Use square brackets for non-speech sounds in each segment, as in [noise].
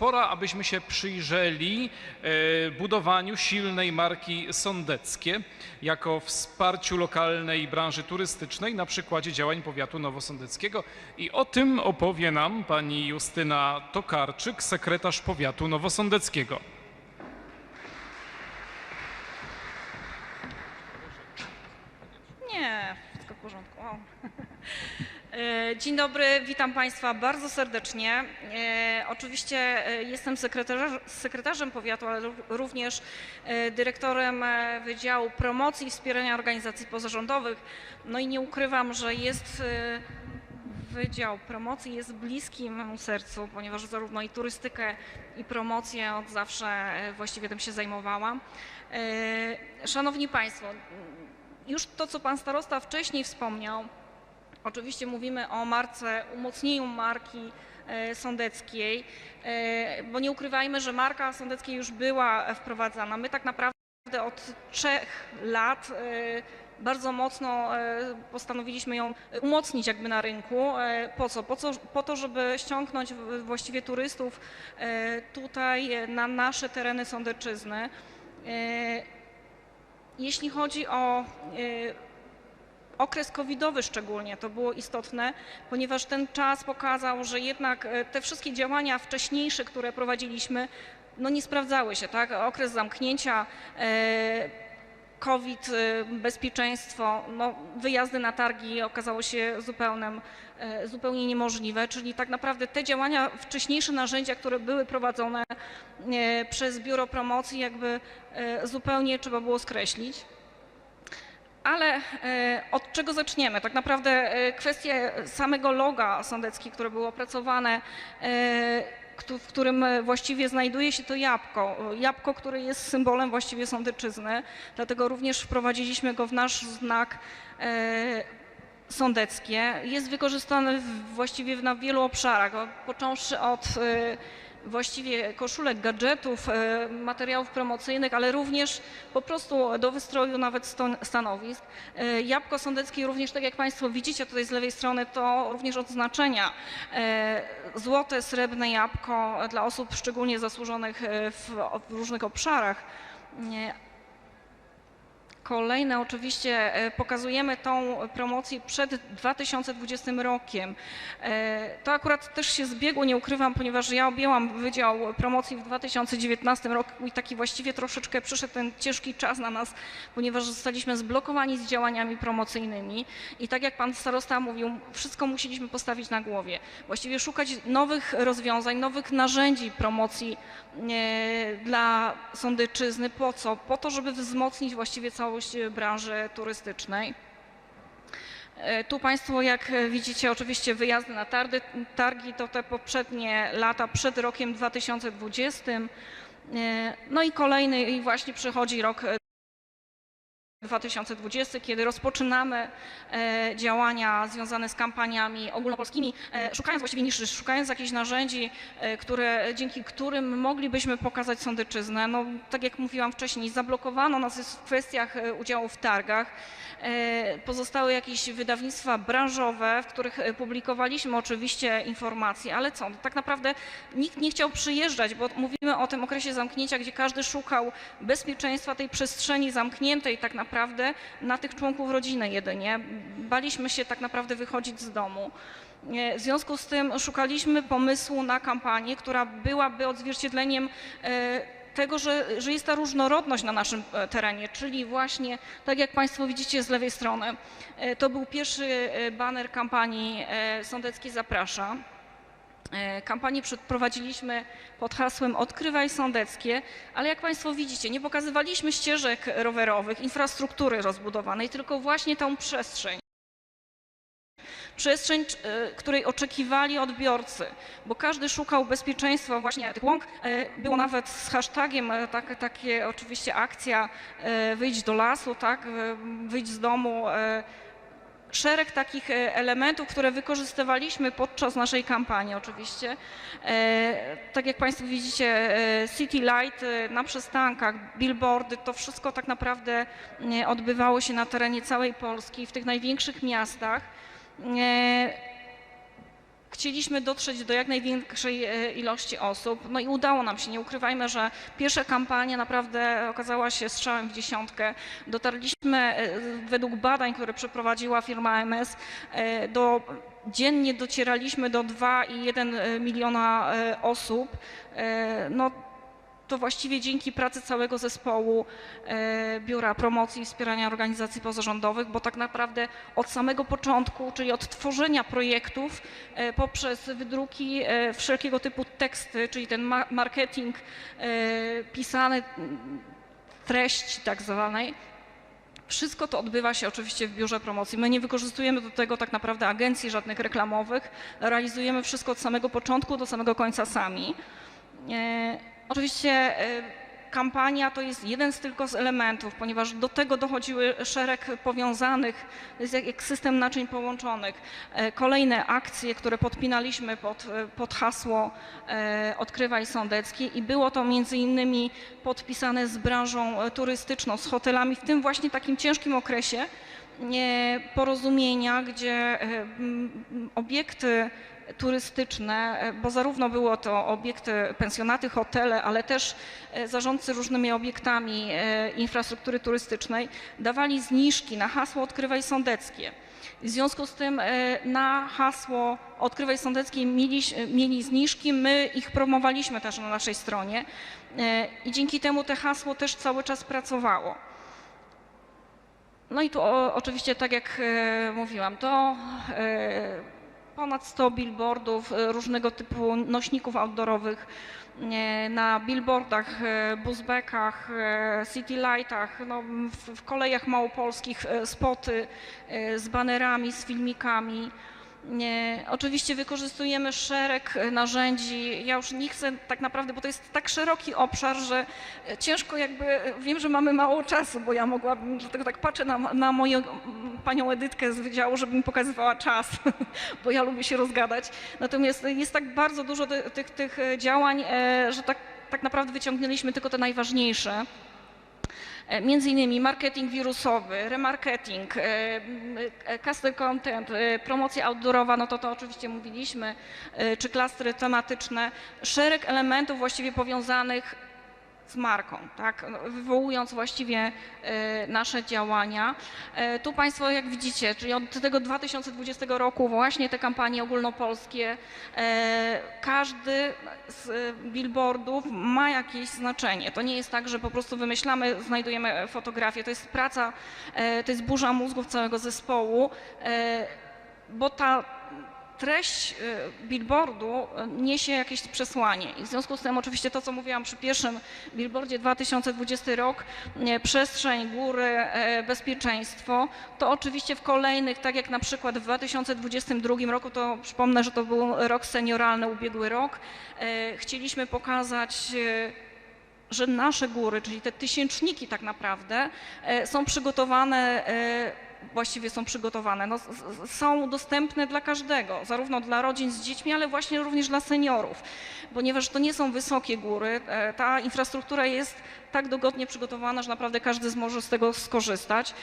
pora, abyśmy się przyjrzeli e, budowaniu silnej marki Sądeckie jako wsparciu lokalnej branży turystycznej na przykładzie działań powiatu nowosądeckiego. I o tym opowie nam pani Justyna Tokarczyk, sekretarz powiatu nowosądeckiego. Nie, wszystko w porządku. [laughs] E, Dzień dobry, witam Państwa bardzo serdecznie. E, Oczywiście e, jestem sekretarzem, powiatu, ale ró- również dyrektorem Wydziału Promocji i Wspierania Organizacji Pozarządowych. No i nie ukrywam, że jest Wydział Promocji jest bliski memu sercu, ponieważ zarówno i turystykę, i promocję od zawsze właściwie tym się zajmowałam. Szanowni Państwo, już to, co pan starosta wcześniej wspomniał, oczywiście mówimy o marce, umocnieniu marki e, sądeckiej, e, bo nie ukrywajmy, że marka sądeckiej już była wprowadzana. My tak naprawdę od trzech lat e, bardzo mocno postanowiliśmy ją umocnić jakby na rynku. Po co? Po, co? po to, żeby ściągnąć właściwie turystów tutaj na nasze tereny Sądeczyzny. Jeśli chodzi o okres covidowy szczególnie, to było istotne, ponieważ ten czas pokazał, że jednak e, te wszystkie działania wcześniejsze, które prowadziliśmy, no nie sprawdzały się, tak? Okres zamknięcia, e, COVID, e, bezpieczeństwo, no wyjazdy na targi okazało się zupełnym, zupełnie niemożliwe, czyli tak naprawdę te działania, wcześniejsze narzędzia, które były prowadzone przez Biuro Promocji, jakby zupełnie trzeba było skreślić. Ale e, od czego zaczniemy? Tak naprawdę e, kwestie samego loga Sądecki, które było opracowane, e, w którym właściwie znajduje się to jabłko. Jabłko, które jest symbolem właściwie Sądeczyzny, dlatego również wprowadziliśmy go w nasz znak sądeckie. Jest wykorzystane właściwie na wielu obszarach, o- począwszy od właściwie koszulek, gadżetów, e, materiałów promocyjnych, ale również po prostu do wystroju nawet stanowisk. E, Jabłko sądeckie również, tak jak Państwo widzicie tutaj z lewej strony, to również odznaczenia. E, Złote, srebrne jabłko dla osób szczególnie zasłużonych w różnych obszarach. Kolejne oczywiście e, pokazujemy tą promocję przed 2020 rokiem. E, To akurat też się zbiegło, nie ukrywam, ponieważ ja objęłam Wydział Promocji w 2019 roku i taki właściwie troszeczkę przyszedł ten ciężki czas na nas, ponieważ zostaliśmy zblokowani z działaniami promocyjnymi i tak jak pan starosta mówił, wszystko musieliśmy postawić na głowie. Właściwie szukać nowych rozwiązań, nowych narzędzi promocji e, dla sądyczyzny. Po co? Po to, żeby wzmocnić właściwie całość e, branży turystycznej. E, Tu Państwo, jak widzicie, oczywiście wyjazdy na targi to te poprzednie lata przed rokiem 2020. E, No i kolejny, i właśnie przychodzi rok 2020, kiedy rozpoczynamy e, działania związane z kampaniami ogólnopolskimi, e, szukając właściwie niszy, szukając jakichś narzędzi, e, które, dzięki którym moglibyśmy pokazać sądyczyznę. No, tak jak mówiłam wcześniej, zablokowano nas w kwestiach udziału w targach. Pozostały jakieś wydawnictwa branżowe, w których publikowaliśmy oczywiście informacje, ale co? Tak naprawdę nikt nie chciał przyjeżdżać, bo mówimy o tym okresie zamknięcia, gdzie każdy szukał bezpieczeństwa tej przestrzeni zamkniętej tak naprawdę na tych członków rodziny jedynie. Baliśmy się tak naprawdę wychodzić z domu. E, W związku z tym szukaliśmy pomysłu na kampanię, która byłaby odzwierciedleniem e, tego, że, że jest ta różnorodność na naszym e, terenie, czyli właśnie, tak jak Państwo widzicie z lewej strony, to był pierwszy baner kampanii Sądecki Zaprasza. E, Kampanię przeprowadziliśmy pod hasłem Odkrywaj Sądeckie, ale jak Państwo widzicie, nie pokazywaliśmy ścieżek rowerowych, infrastruktury rozbudowanej, tylko właśnie tą przestrzeń. Przestrzeń, e, której oczekiwali odbiorcy, bo każdy szukał bezpieczeństwa właśnie tych łąk. E, Było nawet z hashtagiem tak, takie oczywiście akcja wyjść do lasu, tak, wyjść z domu, szereg takich e, elementów, które wykorzystywaliśmy podczas naszej kampanii oczywiście. E, Tak jak Państwo widzicie, e, City Light na przystankach, billboardy, to wszystko tak naprawdę odbywało się na terenie całej Polski, w tych największych miastach. Chcieliśmy dotrzeć do jak największej e, ilości osób. No i udało nam się. Nie ukrywajmy, że pierwsza kampania naprawdę okazała się strzałem w dziesiątkę. Dotarliśmy e, według badań, które przeprowadziła firma AMS, e, do dziennie docieraliśmy do 2,1 miliona osób. No, to właściwie dzięki pracy całego zespołu e, Biura Promocji i Wspierania Organizacji Pozarządowych, bo tak naprawdę od samego początku, czyli od tworzenia projektów e, poprzez wydruki, e, wszelkiego typu teksty, czyli ten ma- marketing pisany, m, treści tak zwanej, wszystko to odbywa się oczywiście w biurze promocji. My nie wykorzystujemy do tego tak naprawdę agencji żadnych reklamowych. Realizujemy wszystko od samego początku do samego końca sami. Oczywiście e, kampania to jest jeden z tylko z elementów, ponieważ do tego dochodziły szereg powiązanych, jest jak, system naczyń połączonych. E, kolejne akcje, które podpinaliśmy pod, e, pod hasło Odkrywaj Sądeckie i było to między innymi podpisane z branżą turystyczną, z hotelami w tym właśnie takim ciężkim okresie porozumienia, gdzie obiekty turystyczne, e, bo zarówno było to obiekty, pensjonaty, hotele, ale też e, zarządcy różnymi obiektami e, infrastruktury turystycznej dawali zniżki na hasło Odkrywaj Sądeckie. W związku z tym na hasło Odkrywaj Sądeckie mieli, mieli zniżki, my ich promowaliśmy też na naszej stronie i dzięki temu to hasło też cały czas pracowało. No i tu o, oczywiście, tak jak e, mówiłam, to e, ponad 100 billboardów, e, różnego typu nośników outdoorowych e, na billboardach, e, busbackach, e, city lightach, no, w, kolejach małopolskich spoty z banerami, z filmikami. Nie, oczywiście wykorzystujemy szereg e, narzędzi. Ja już nie chcę tak naprawdę, bo to jest tak szeroki obszar, że e, ciężko jakby, e, wiem, że mamy mało czasu, bo ja mogłabym, dlatego tak patrzę na, na moją panią Edytkę z wydziału, żeby mi pokazywała czas, [laughs] bo ja lubię się rozgadać. Natomiast jest tak bardzo dużo ty, tych, tych działań, że tak, tak naprawdę wyciągnęliśmy tylko te najważniejsze. E, Między innymi marketing wirusowy, remarketing, e, e, custom content, promocja outdoorowa, no to to oczywiście mówiliśmy, czy klastry tematyczne, szereg elementów właściwie powiązanych z marką, tak, no, wywołując właściwie e, nasze działania. E, Tu Państwo, jak widzicie, czyli od tego 2020 roku właśnie te kampanie ogólnopolskie, e, każdy z billboardów ma jakieś znaczenie. To nie jest tak, że po prostu wymyślamy, znajdujemy fotografię. To jest praca, to jest burza mózgów całego zespołu, bo ta treść e, billboardu e, niesie jakieś przesłanie. I w związku z tym oczywiście to, co mówiłam przy pierwszym billboardzie 2020 rok, e, przestrzeń, góry, bezpieczeństwo, to oczywiście w kolejnych, tak jak na przykład w 2022 roku, to przypomnę, że to był rok senioralny, ubiegły rok, chcieliśmy pokazać że nasze góry, czyli te tysięczniki tak naprawdę, są przygotowane, właściwie są przygotowane, no, są dostępne dla każdego, zarówno dla rodzin z dziećmi, ale właśnie również dla seniorów, ponieważ to nie są wysokie góry, e, ta infrastruktura jest tak dogodnie przygotowana, że naprawdę każdy może z tego skorzystać.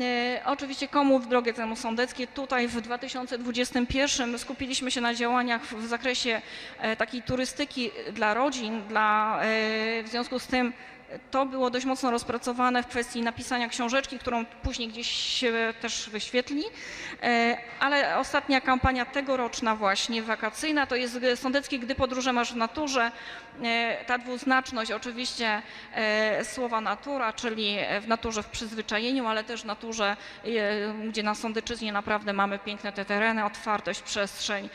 E, Oczywiście komu w drogę temu sądeckie. Tutaj w 2021 skupiliśmy się na działaniach w zakresie e, takiej turystyki dla rodzin, dla, w związku z tym to było dość mocno rozpracowane w kwestii napisania książeczki, którą później gdzieś się też wyświetli, E, ale ostatnia kampania tegoroczna właśnie, wakacyjna, to jest Sądeckie Gdy podróże masz w naturze. E, Ta dwuznaczność oczywiście e, słowa natura, czyli w naturze w przyzwyczajeniu, ale też w naturze, gdzie na Sądeczyźnie naprawdę mamy piękne te tereny, otwartość, przestrzeń.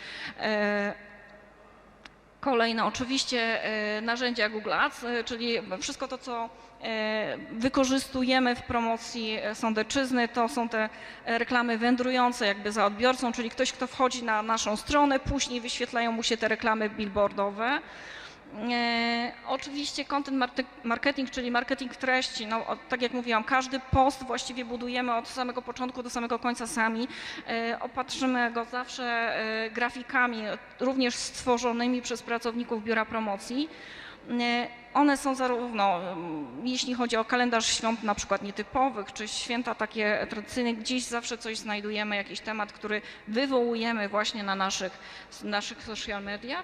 Kolejne oczywiście e, narzędzia Google Ads, e, czyli wszystko to, co e, wykorzystujemy w promocji Sądeczyzny, to są te reklamy wędrujące jakby za odbiorcą, czyli ktoś, kto wchodzi na naszą stronę, później wyświetlają mu się te reklamy billboardowe. E, oczywiście content marketing, czyli marketing treści. No, tak jak mówiłam, każdy post właściwie budujemy od samego początku do samego końca sami. E, opatrzymy go zawsze e, grafikami, również stworzonymi przez pracowników biura promocji. One są zarówno, mm, jeśli chodzi o kalendarz świąt na przykład nietypowych, czy święta takie tradycyjne, gdzieś zawsze coś znajdujemy, jakiś temat, który wywołujemy właśnie na naszych, naszych social mediach,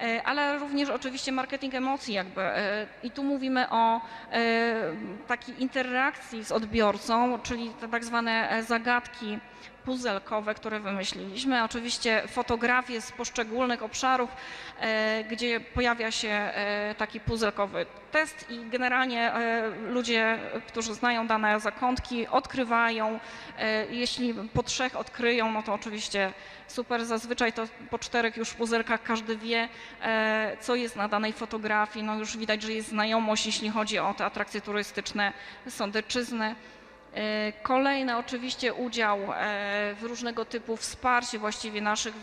E, ale również oczywiście marketing emocji jakby. e, I tu mówimy o e, takiej interakcji z odbiorcą, czyli te tak zwane zagadki puzelkowe, które wymyśliliśmy. Oczywiście fotografie z poszczególnych obszarów, e, gdzie pojawia się e, taki puzelkowy test i generalnie e, ludzie, którzy znają dane zakątki, odkrywają. Jeśli po trzech odkryją, no to oczywiście super. Zazwyczaj to po czterech już puzelkach każdy wie, co jest na danej fotografii. No już widać, że jest znajomość, jeśli chodzi o te atrakcje turystyczne Sądeczyzny. E, Kolejne oczywiście udział e, w różnego typu wsparcie właściwie naszych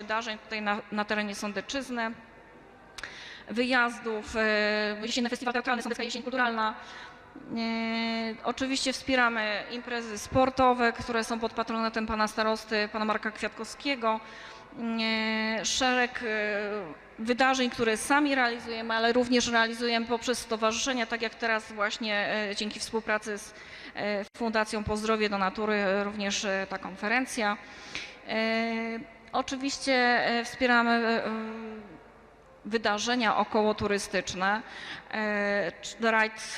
wydarzeń tutaj na, na terenie Sądeczyzny, wyjazdów, e, jesienny festiwal teatralny, Sądecka Jesień Kulturalna. Oczywiście wspieramy imprezy sportowe, które są pod patronatem pana starosty, pana Marka Kwiatkowskiego. Szereg wydarzeń, które sami realizujemy, ale również realizujemy poprzez stowarzyszenia, tak jak teraz właśnie e, dzięki współpracy z e, Fundacją Pozdrowie do Natury, e, również ta konferencja. Oczywiście wspieramy wydarzenia okołoturystyczne, rajd,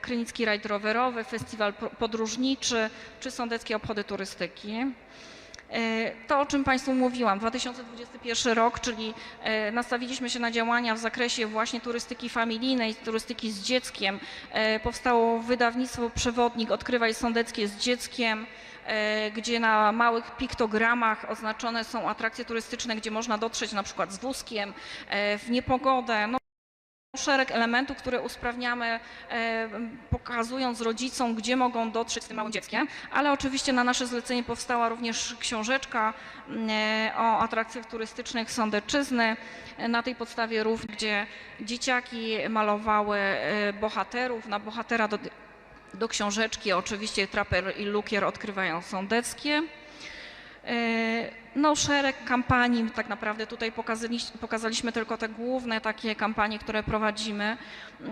Krynicki Rajd Rowerowy, Festiwal po- Podróżniczy czy Sądeckie Obchody Turystyki. E, To, o czym Państwu mówiłam, 2021 rok, czyli e, nastawiliśmy się na działania w zakresie właśnie turystyki familijnej, turystyki z dzieckiem. E, Powstało wydawnictwo Przewodnik Odkrywaj Sądeckie z dzieckiem, gdzie na małych piktogramach oznaczone są atrakcje turystyczne, gdzie można dotrzeć na przykład z wózkiem w niepogodę. No, szereg elementów, które usprawniamy, e, pokazując rodzicom, gdzie mogą dotrzeć z tym małym dzieckiem, ale oczywiście na nasze zlecenie powstała również książeczka e, o atrakcjach turystycznych Sądeczyzny. E, Na tej podstawie również, gdzie dzieciaki malowały bohaterów, na bohatera do, do książeczki oczywiście Traper i Lukier odkrywają Sądeckie. No, szereg kampanii, tak naprawdę tutaj pokazaliś- pokazaliśmy tylko te główne takie kampanie, które prowadzimy,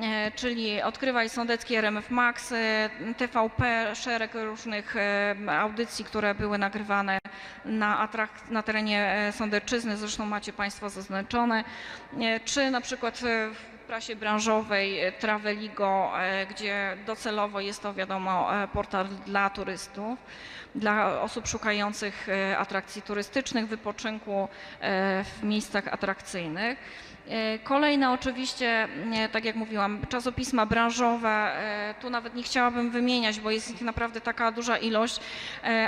e, czyli Odkrywaj Sądeckie, RMF Max, e, TVP, szereg różnych e, audycji, które były nagrywane na, na terenie Sądeczyzny, zresztą macie Państwo zaznaczone, czy na przykład w prasie branżowej Traveligo, gdzie docelowo jest to wiadomo portal dla turystów dla osób szukających atrakcji turystycznych, wypoczynku e, w miejscach atrakcyjnych. E, Kolejne oczywiście, e, tak jak mówiłam, czasopisma branżowe, tu nawet nie chciałabym wymieniać, bo jest ich naprawdę taka duża ilość,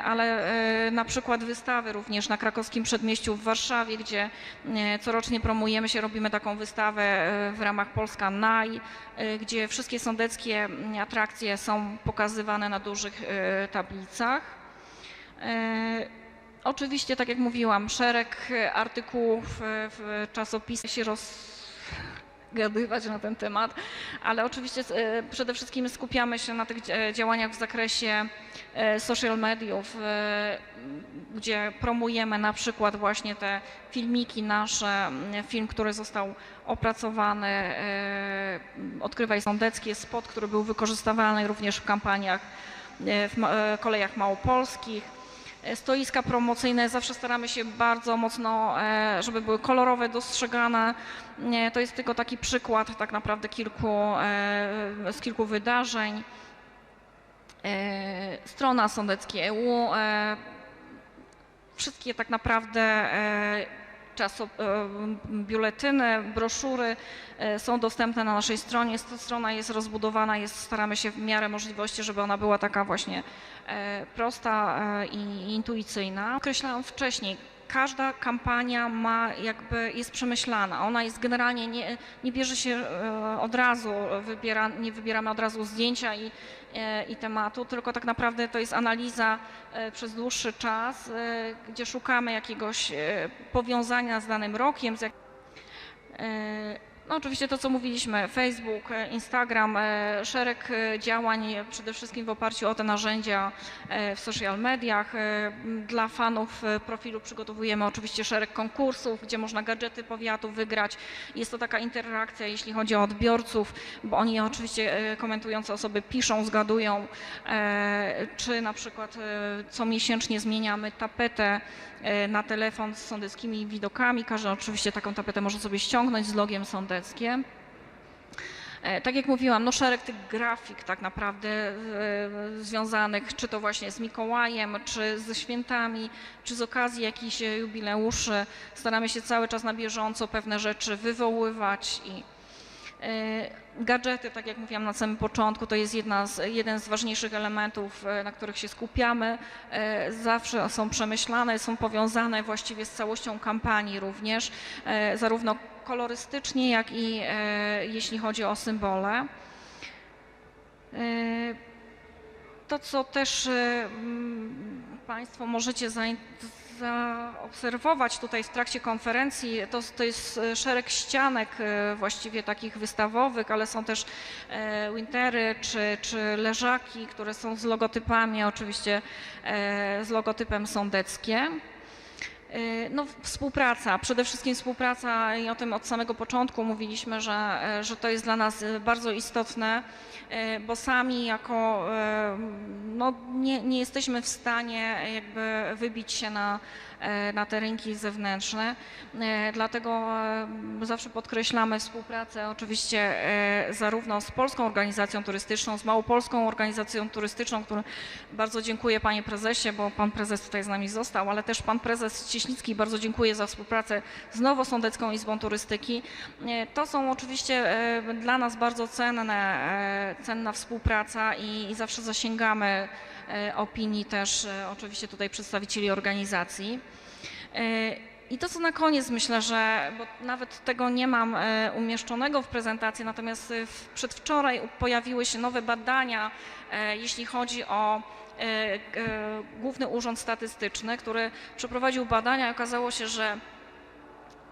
ale na przykład wystawy również na krakowskim przedmieściu w Warszawie, gdzie corocznie promujemy się, robimy taką wystawę w ramach Polska Naj, e, gdzie wszystkie sądeckie m, atrakcje są pokazywane na dużych tablicach. Oczywiście, tak jak mówiłam, szereg e, artykułów e, w czasopismach się rozgadywać na ten temat, ale oczywiście e, przede wszystkim skupiamy się na tych dzia- działaniach w zakresie social mediów, gdzie promujemy na przykład właśnie te filmiki nasze, film, który został opracowany, Odkrywaj Sądeckie, spot, który był wykorzystywany również w kampaniach w kolejach małopolskich. E, Stoiska promocyjne zawsze staramy się bardzo mocno, e, żeby były kolorowe, dostrzegane. To jest tylko taki przykład tak naprawdę kilku, e, z kilku wydarzeń. Strona Sądeckie EU. Wszystkie tak naprawdę e, biuletyny, broszury e, są dostępne na naszej stronie. St- Strona jest rozbudowana, jest, staramy się w miarę możliwości, żeby ona była taka właśnie e, prosta i intuicyjna. Określałam wcześniej, każda kampania ma jakby, jest przemyślana. Ona jest generalnie, nie, nie bierze się od razu, wybiera, nie wybieramy od razu zdjęcia i, i tematu, tylko tak naprawdę to jest analiza e, przez dłuższy czas, e, gdzie szukamy jakiegoś e, powiązania z danym rokiem, z jak... No oczywiście to, co mówiliśmy, Facebook, e, Instagram, e, szereg e, działań przede wszystkim w oparciu o te narzędzia w social mediach. Dla fanów profilu przygotowujemy oczywiście szereg konkursów, gdzie można gadżety powiatu wygrać. Jest to taka interakcja, jeśli chodzi o odbiorców, bo oni oczywiście komentujące osoby piszą, zgadują, czy na przykład co miesięcznie zmieniamy tapetę na telefon z sądeckimi widokami. Każdy oczywiście taką tapetę może sobie ściągnąć z logiem sądeckie. E, Tak jak mówiłam, no szereg tych grafik tak naprawdę e, związanych czy to właśnie z Mikołajem, czy ze świętami, czy z okazji jakichś jubileuszy. Staramy się cały czas na bieżąco pewne rzeczy wywoływać i e, gadżety, tak jak mówiłam na samym początku, to jest z, jeden z ważniejszych elementów, na których się skupiamy. Zawsze są przemyślane, są powiązane właściwie z całością kampanii również, zarówno kolorystycznie, jak i e, jeśli chodzi o symbole. E, To, co też e, Państwo możecie zaobserwować tutaj w trakcie konferencji, to, to jest szereg ścianek właściwie takich wystawowych, ale są też wintery czy, czy leżaki, które są z logotypami, oczywiście z logotypem sądeckie. Y, No, współpraca, przede wszystkim współpraca i o tym od samego początku mówiliśmy, że, e, że to jest dla nas e, bardzo istotne, e, bo sami jako e, no, nie, nie jesteśmy w stanie jakby wybić się na, e, na te rynki zewnętrzne. E, Dlatego e, zawsze podkreślamy współpracę oczywiście e, zarówno z Polską Organizacją Turystyczną, z Małopolską Organizacją Turystyczną, którą bardzo dziękuję panie prezesie, bo pan prezes tutaj z nami został, ale też pan prezes Cieślicki bardzo dziękuję za współpracę z Nowosądecką Izbą Turystyki. E, To są oczywiście e, dla nas bardzo cenne, e, cenna współpraca i, i zawsze zasięgamy e, opinii też e, oczywiście tutaj przedstawicieli organizacji. E, I to, co na koniec myślę, że, bo nawet tego nie mam e, umieszczonego w prezentacji, natomiast e, w- przedwczoraj pojawiły się nowe badania, e, jeśli chodzi o e, e, Główny Urząd Statystyczny, który przeprowadził badania i okazało się, że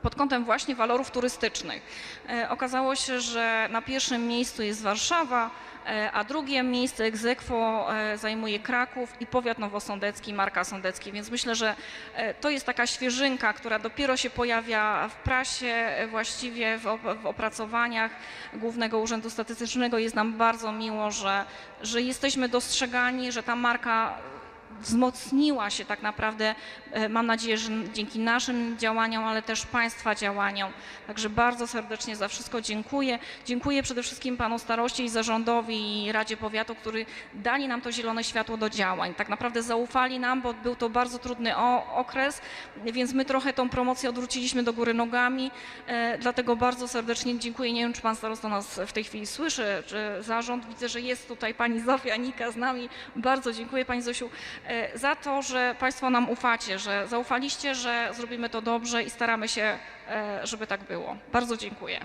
pod kątem właśnie walorów turystycznych. E, Okazało się, że na pierwszym miejscu jest Warszawa, e, a drugie miejsce ex e, zajmuje Kraków i powiat nowosądecki, Marka Sądecki, więc myślę, że e, to jest taka świeżynka, która dopiero się pojawia w prasie, e, właściwie w opracowaniach Głównego Urzędu Statystycznego. Jest nam bardzo miło, że, że jesteśmy dostrzegani, że ta marka wzmocniła się tak naprawdę, e, mam nadzieję, że dzięki naszym działaniom, ale też Państwa działaniom. Także bardzo serdecznie za wszystko dziękuję. Dziękuję przede wszystkim Panu Staroście i Zarządowi i Radzie Powiatu, który dali nam to zielone światło do działań. Tak naprawdę zaufali nam, bo był to bardzo trudny okres, więc my trochę tą promocję odwróciliśmy do góry nogami, e, dlatego bardzo serdecznie dziękuję. Nie wiem, czy Pan Starosta nas w tej chwili słyszy, czy Zarząd. Widzę, że jest tutaj Pani Zofia Nika z nami. Bardzo dziękuję Pani Zosiu za to, że Państwo nam ufacie, że zaufaliście, że zrobimy to dobrze i staramy się, e, żeby tak było. Bardzo dziękuję.